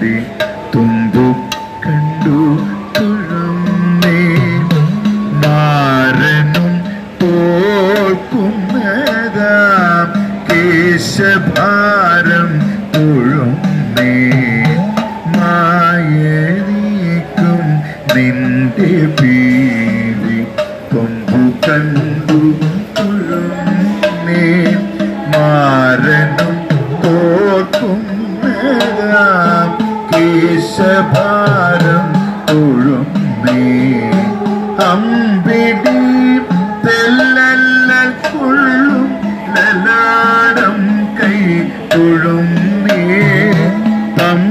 തുമ്പിലതേ തുമ്പു കണ്ടു തുഴന്നേ മാരനും തോൽക്കുന്നതാം കേശഭാരം തുഴുന്നേ മായനീക്കും നിന്റെ പീലി കൊമ്പു കണ്ടു തുഴുന്നേ മാരനും തോൽക്കുന്നതാം അമ്പിടി തെല്ലല്ലൽ കൊള്ളും ലലാടം കൈ തൊഴുന്നേ തമ്പുരാനെ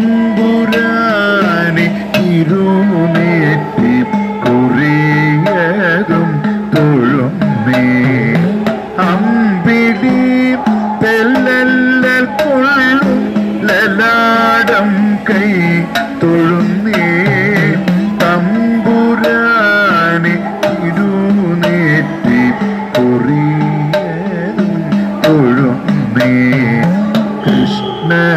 ഇരുന്നേറ്റി കുറിയതും തൊഴുന്നേ അമ്പിടി തെല്ലല്ലൽ കൊള്ളും കൃഷ്ണ